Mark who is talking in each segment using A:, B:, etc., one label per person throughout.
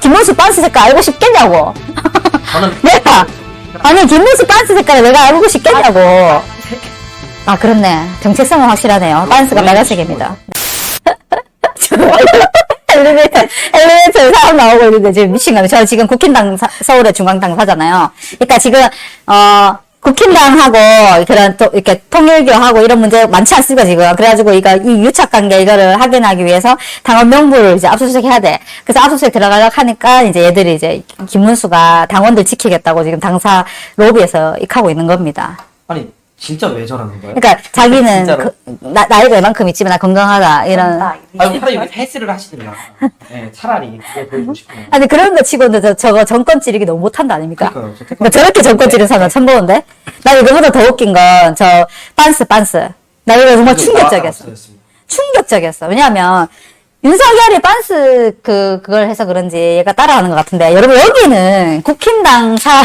A: 김문수 반스 색깔 알고 싶겠냐고.
B: 저는
A: 내가 아니 김문수 반스 색깔을 내가 알고 싶겠냐고. 아 그렇네. 정체성은 확실하네요. 반스가 빨간색입니다. 엘리베이터, 엘리베이터에 사람 나오고 있는데 지금 미친 거예요. 저 지금 국힘당 사- 서울의 중앙당 사잖아요. 그러니까 지금 어 국힘당하고 그런 또 이렇게 통일교하고 이런 문제 많지 않습니까 지금. 그래가지고 이거 이 유착 관계 이거를 확인하기 위해서 당원 명부를 이제 압수수색 해야 돼. 그래서 압수수색 들어가려고 하니까 이제 얘들이 이제 김문수가 당원들 지키겠다고 지금 당사 로비에서 익하고 있는 겁니다.
B: 아니 진짜 왜 저러는 거예요?
A: 그러니까 자기는? 그, 나, 나이가 이만큼 있지만 나 건강하다 이런
B: 아니 차라리 왜 헬스를 하시든가. 네, 차라리 그게 보여주고 싶어요.
A: 아니 그런 거 치고는 저, 저거 정권 찌르기 너무 못한다 아닙니까?
B: 그러니까요. 저
A: 그러니까 저렇게 정권 찌르는 사람 처음 보는데 나 이거보다 더 웃긴 건 저 빤스 빤스. 나 이거 정말 충격적이었어. 충격적이었어. 왜냐하면 윤석열이 빤스 그 그걸 해서 그런지 얘가 따라하는 것 같은데 여러분 여기는 국힘당 사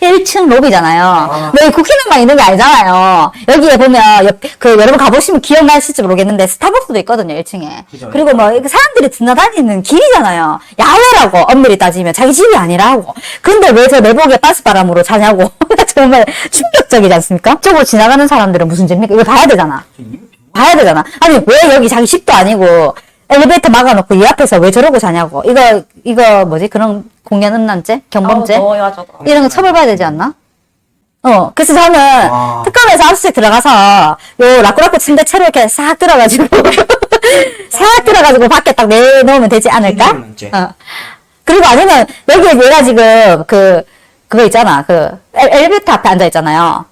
A: 1층 로비잖아요.
B: 아.
A: 여기 국힘당만 있는 게 아니잖아요. 여기에 보면 옆, 그 여러분 가보시면 기억나실지 모르겠는데 스타벅스도 있거든요 1층에.
B: 그죠.
A: 그리고 뭐 이렇게 사람들이 지나다니는 길이잖아요. 야외라고 엄밀히 따지면 자기 집이 아니라고. 근데 왜 저 내복에 빤스바람으로 자냐고. 정말 충격적이지 않습니까? 저거 지나가는 사람들은 무슨 죄입니까? 이거 봐야 되잖아. 봐야 되잖아. 아니 왜 여기 자기 집도 아니고 엘리베이터 막아놓고 이 앞에서 왜 저러고 자냐고. 이거 이거 뭐지 그런 공연 음란죄, 경범죄
C: 어, 넣어야죠.
A: 이런 거 처벌받아야 되지 않나? 어 그래서 저는
B: 와.
A: 특검에서 압수수색 들어가서 요 라꾸라꾸 침대 채로 이렇게 싹 들어가지고 싹 들어가지고 밖에 딱 내놓으면 되지 않을까?
B: 음란죄.
A: 어. 그리고 아니면 여기에 내가 지금 그 그거 있잖아 그 엘- 엘리베이터 앞에 앉아 있잖아요.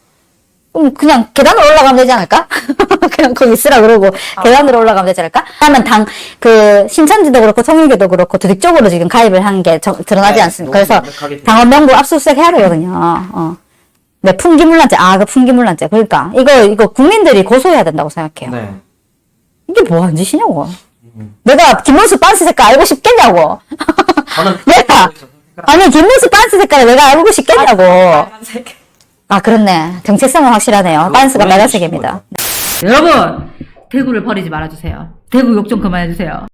A: 그럼 그냥 계단으로 올라가면 되지 않을까? 그냥 거기 있으라 그러고 계단으로 올라가면 되지 않을까? 하면 당 그 신천지도 그렇고 통일교도 그렇고 조직적으로 지금 가입을 한 게 드러나지
B: 네,
A: 않습니까? 그래서. 당원 명부 압수수색 해야 되거든요. 어. 네, 풍기물란죄. 아, 그 풍기물란죄. 그러니까 이거 이거 국민들이 고소해야 된다고 생각해요.
B: 네.
A: 이게 뭐 하는 짓이냐고.
B: 음.
A: 내가 김문수 반스 색깔 알고 싶겠냐고.
B: 저는
A: 내가 아니 김문수 반스 색깔을 내가 알고 싶겠냐고. 아 그렇네. 정체성은 확실하네요.
B: 보여주신
A: 빨간색입니다. 여러분 대구를 버리지 말아주세요. 대구 욕 좀 그만해주세요.